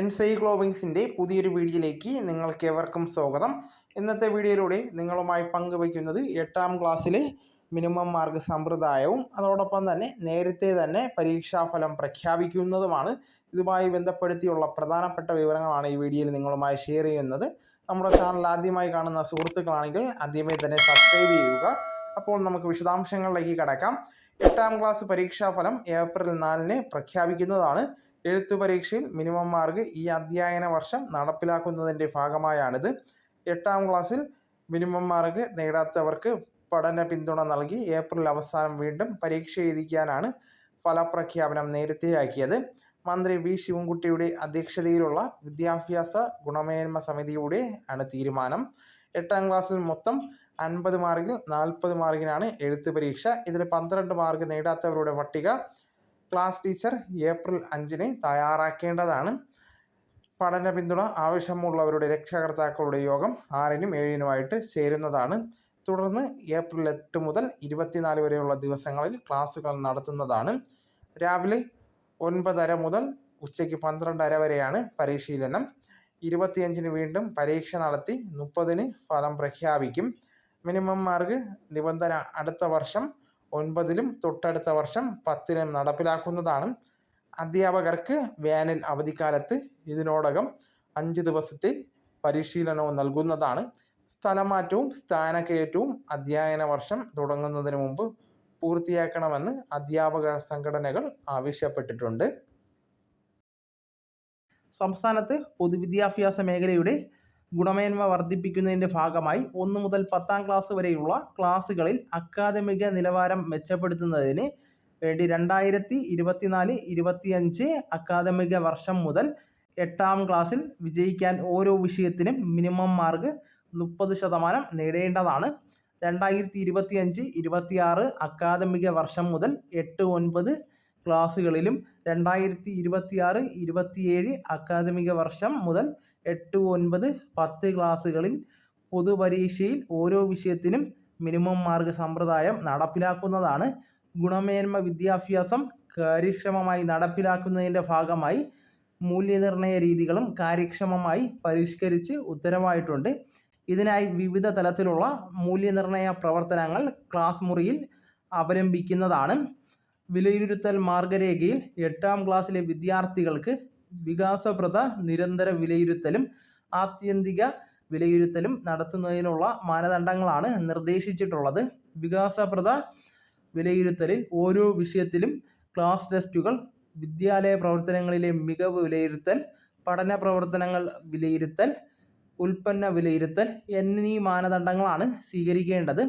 എൻസൈക്ലോവിങ്സിന്റെ പുതിയൊരു വീഡിയോയിലേക്ക് നിങ്ങൾക്ക് ഏവർക്കും സ്വാഗതം. ഇന്നത്തെ വീഡിയോയിലൂടെ നിങ്ങളുമായി പങ്കുവയ്ക്കുന്നത് എട്ടാം ക്ലാസ്സിലെ മിനിമം മാർക്ക് സമ്പ്രദായവും അതോടൊപ്പം തന്നെ നേരത്തെ തന്നെ പരീക്ഷാഫലം പ്രഖ്യാപിക്കുന്നതുമാണ്. ഇതുമായി ബന്ധപ്പെടുത്തിയുള്ള പ്രധാനപ്പെട്ട വിവരങ്ങളാണ് ഈ വീഡിയോയിൽ നിങ്ങളുമായി ഷെയർ ചെയ്യുന്നത്. നമ്മുടെ ചാനൽ ആദ്യമായി കാണുന്ന സുഹൃത്തുക്കളാണെങ്കിൽ ആദ്യമേ തന്നെ സബ്സ്ക്രൈബ് ചെയ്യുക. അപ്പോൾ നമുക്ക് വിശദാംശങ്ങളിലേക്ക് കടക്കാം. എട്ടാം ക്ലാസ് പരീക്ഷാഫലം ഏപ്രിൽ നാലിന് പ്രഖ്യാപിക്കുന്നതാണ്. എഴുത്തു പരീക്ഷയിൽ മിനിമം മാർക്ക് ഈ അധ്യയന വർഷം നടപ്പിലാക്കുന്നതിന്റെ ഭാഗമായാണിത്. എട്ടാം ക്ലാസ്സിൽ മിനിമം മാർക്ക് നേടാത്തവർക്ക് പഠന പിന്തുണ നൽകി ഏപ്രിൽ അവസാനം വീണ്ടും പരീക്ഷ എഴുതിക്കാനാണ് ഫലപ്രഖ്യാപനം നേരത്തെയാക്കിയത്. മന്ത്രി വി ശിവൻകുട്ടിയുടെ അധ്യക്ഷതയിലുള്ള വിദ്യാഭ്യാസ ഗുണമേന്മ സമിതിയുടെ ആണ് തീരുമാനം. എട്ടാം ക്ലാസ്സിൽ മൊത്തം അൻപത് മാർക്കിൽ നാൽപ്പത് മാർക്കിനാണ് എഴുത്ത് പരീക്ഷ ഇതിൽ പന്ത്രണ്ട് മാർക്ക് നേടാത്തവരുടെ പട്ടിക ക്ലാസ് ടീച്ചർ ഏപ്രിൽ അഞ്ചിന് തയ്യാറാക്കേണ്ടതാണ്. പഠന പിന്തുണ ആവശ്യമുള്ളവരുടെ രക്ഷകർത്താക്കളുടെ യോഗം ആറിനും ഏഴിനുമായിട്ട് ചേരുന്നതാണ്. തുടർന്ന് ഏപ്രിൽ എട്ട് മുതൽ ഇരുപത്തിനാല് വരെയുള്ള ദിവസങ്ങളിൽ ക്ലാസ്സുകൾ നടത്തുന്നതാണ്. രാവിലെ ഒൻപതര മുതൽ ഉച്ചയ്ക്ക് പന്ത്രണ്ടര വരെയാണ് പരിശീലനം. ഇരുപത്തിയഞ്ചിന് വീണ്ടും പരീക്ഷ നടത്തി മുപ്പതിന് ഫലം പ്രഖ്യാപിക്കും. മിനിമം മാർക്ക് നിബന്ധന അടുത്ത വർഷം ഒൻപതിലും തൊട്ടടുത്ത വർഷം പത്തിനും നടപ്പിലാക്കുന്നതാണ്. അധ്യാപകർക്ക് വേനൽ അവധിക്കാലത്ത് ഇതിനോടകം അഞ്ച് ദിവസത്തെ പരിശീലനവും നൽകുന്നതാണ്. സ്ഥലമാറ്റവും സ്ഥാനക്കയറ്റവും അധ്യയന വർഷം തുടങ്ങുന്നതിന് മുമ്പ് പൂർത്തിയാക്കണമെന്ന് അധ്യാപക സംഘടനകൾ ആവശ്യപ്പെട്ടിട്ടുണ്ട്. സംസ്ഥാനത്ത് പൊതുവിദ്യാഭ്യാസ മേഖലയുടെ ഗുണമേന്മ വർദ്ധിപ്പിക്കുന്നതിന്റെ ഭാഗമായി ഒന്ന് മുതൽ പത്താം ക്ലാസ് വരെയുള്ള ക്ലാസ്സുകളിൽ അക്കാദമിക നിലവാരം മെച്ചപ്പെടുത്തുന്നതിന് വേണ്ടി രണ്ടായിരത്തി ഇരുപത്തിനാല് ഇരുപത്തിയഞ്ച് അക്കാദമിക വർഷം മുതൽ എട്ടാം ക്ലാസ്സിൽ വിജയിക്കാൻ ഓരോ വിഷയത്തിനും മിനിമം മാർക്ക് മുപ്പത് ശതമാനം നേടേണ്ടതാണ്. രണ്ടായിരത്തി ഇരുപത്തിയഞ്ച് ഇരുപത്തിയാറ് അക്കാദമിക വർഷം മുതൽ എട്ട് ഒൻപത് ക്ലാസ്സുകളിലും രണ്ടായിരത്തി ഇരുപത്തിയാറ് ഇരുപത്തിയേഴ് അക്കാദമിക വർഷം മുതൽ എട്ട് ഒൻപത് പത്ത് ക്ലാസ്സുകളിൽ പൊതുപരീക്ഷയിൽ ഓരോ വിഷയത്തിനും മിനിമം മാർക്ക് സമ്പ്രദായം നടപ്പിലാക്കുന്നതാണ്. ഗുണമേന്മ വിദ്യാഭ്യാസം കാര്യക്ഷമമായി നടപ്പിലാക്കുന്നതിന്റെ ഭാഗമായി മൂല്യനിർണയ രീതികളും കാര്യക്ഷമമായി പരിഷ്കരിച്ച് ഉത്തരവായിട്ടുണ്ട് ഇതിനായി വിവിധ തലത്തിലുള്ള മൂല്യനിർണയ പ്രവർത്തനങ്ങൾ ക്ലാസ് മുറിയിൽ അവലംബിക്കുന്നതാണ്. വിലയിരുത്തൽ മാർഗരേഖയിൽ എട്ടാം ക്ലാസ്സിലെ വിദ്യാർത്ഥികൾക്ക് വികാസപ്രദ നിരന്തര വിലയിരുത്തലും ആത്യന്തിക വിലയിരുത്തലും നടത്തുന്നതിനുള്ള മാനദണ്ഡങ്ങളാണ് നിർദ്ദേശിച്ചിട്ടുള്ളത്. വികാസപ്രദ വിലയിരുത്തലിൽ ഓരോ വിഷയത്തിലും ക്ലാസ് ടെസ്റ്റുകൾ വിദ്യാലയ പ്രവർത്തനങ്ങളിലെ മികവ് വിലയിരുത്തൽ പഠന പ്രവർത്തനങ്ങൾ വിലയിരുത്തൽ ഉൽപ്പന്ന വിലയിരുത്തൽ എന്നീ മാനദണ്ഡങ്ങളാണ് സ്വീകരിക്കേണ്ടത്.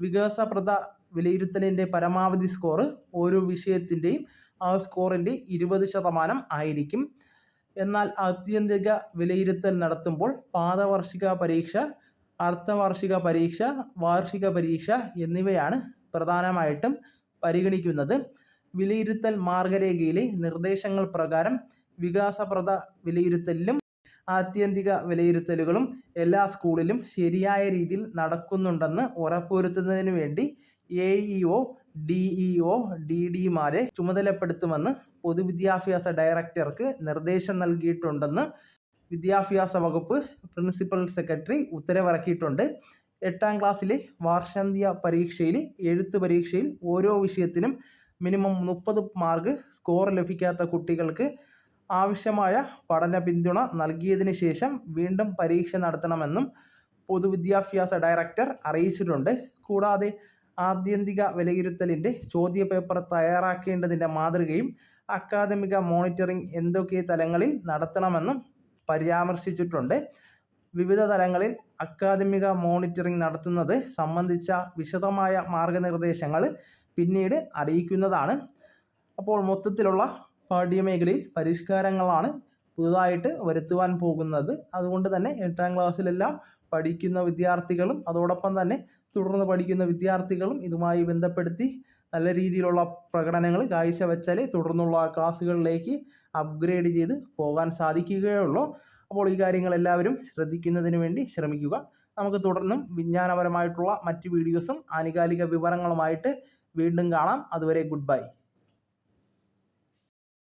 വികാസപ്രദ വിലയിരുത്തലിന്റെ പരമാവധി സ്കോർ ഓരോ വിഷയത്തിന്റെയും ആ സ്കോറിന്റെ ഇരുപത് ശതമാനം ആയിരിക്കും. എന്നാൽ ആത്യന്തിക വിലയിരുത്തൽ നടത്തുമ്പോൾ പാദവാർഷിക പരീക്ഷ അർദ്ധവാർഷിക പരീക്ഷ വാർഷിക പരീക്ഷ എന്നിവയാണ് പ്രധാനമായിട്ടും പരിഗണിക്കുന്നത്. വിലയിരുത്തൽ മാർഗരേഖയിലെ നിർദ്ദേശങ്ങൾ പ്രകാരം വികാസപ്രദ വിലയിരുത്തലിലും ആത്യന്തിക വിലയിരുത്തലുകളും എല്ലാ സ്കൂളിലും ശരിയായ രീതിയിൽ നടക്കുന്നുണ്ടെന്ന് ഉറപ്പുവരുത്തുന്നതിന് വേണ്ടി A E O D E O D ഡിമാരെ ചുമതലപ്പെടുത്തുമെന്ന് പൊതുവിദ്യാഭ്യാസ ഡയറക്ടർക്ക് നിർദ്ദേശം നൽകിയിട്ടുണ്ടെന്ന് വിദ്യാഭ്യാസ വകുപ്പ് പ്രിൻസിപ്പൽ സെക്രട്ടറി ഉത്തരവിറക്കിയിട്ടുണ്ട്. എട്ടാം ക്ലാസ്സിലെ വാർഷാന്ത്യ പരീക്ഷയിൽ എഴുത്ത് പരീക്ഷയിൽ ഓരോ വിഷയത്തിനും മിനിമം മുപ്പത് മാർക്ക് സ്കോർ ലഭിക്കാത്ത കുട്ടികൾക്ക് ആവശ്യമായ പഠന പിന്തുണ നൽകിയതിന് ശേഷം വീണ്ടും പരീക്ഷ നടത്തണമെന്നും പൊതുവിദ്യാഭ്യാസ ഡയറക്ടർ അറിയിച്ചിട്ടുണ്ട്. കൂടാതെ ആത്യന്തിക വിലയിരുത്തലിന്റെ ചോദ്യപേപ്പർ തയ്യാറാക്കേണ്ടതിന്റെ മാതൃകയും അക്കാദമിക മോണിറ്ററിംഗ് എന്തൊക്കെ തലങ്ങളിൽ നടത്തണമെന്നും പരാമർശിച്ചിട്ടുണ്ട്. വിവിധ തലങ്ങളിൽ അക്കാദമിക മോണിറ്ററിംഗ് നടത്തുന്നത് സംബന്ധിച്ച വിശദമായ മാർഗനിർദ്ദേശങ്ങൾ പിന്നീട് അറിയിക്കുന്നതാണ്. അപ്പോൾ മൊത്തത്തിലുള്ള പാഠ്യമേഖലയിൽ പരിഷ്കാരങ്ങളാണ് പുതുതായിട്ട് വരുത്തുവാൻ പോകുന്നത്. അതുകൊണ്ട് തന്നെ എട്ടാം ക്ലാസ്സിലെല്ലാം പഠിക്കുന്ന വിദ്യാർത്ഥികളും അതോടൊപ്പം തന്നെ തുടർന്ന് പഠിക്കുന്ന വിദ്യാർത്ഥികളും ഇതുമായി ബന്ധപ്പെടുത്തി നല്ല രീതിയിലുള്ള പ്രകടനങ്ങൾ കാഴ്ചവെച്ചാൽ തുടർന്നുള്ള ക്ലാസ്സുകളിലേക്ക് അപ്ഗ്രേഡ് ചെയ്ത് പോകാൻ സാധിക്കുകയുള്ളൂ. അപ്പോൾ ഈ കാര്യങ്ങൾ എല്ലാവരും ശ്രദ്ധിക്കുന്നതിന് വേണ്ടി ശ്രമിക്കുക. നമുക്ക് തുടർന്നും വിജ്ഞാനപരമായിട്ടുള്ള മറ്റ് വീഡിയോസും ആനുകാലിക വിവരങ്ങളുമായിട്ട് വീണ്ടും കാണാം. അതുവരെ ഗുഡ് ബൈ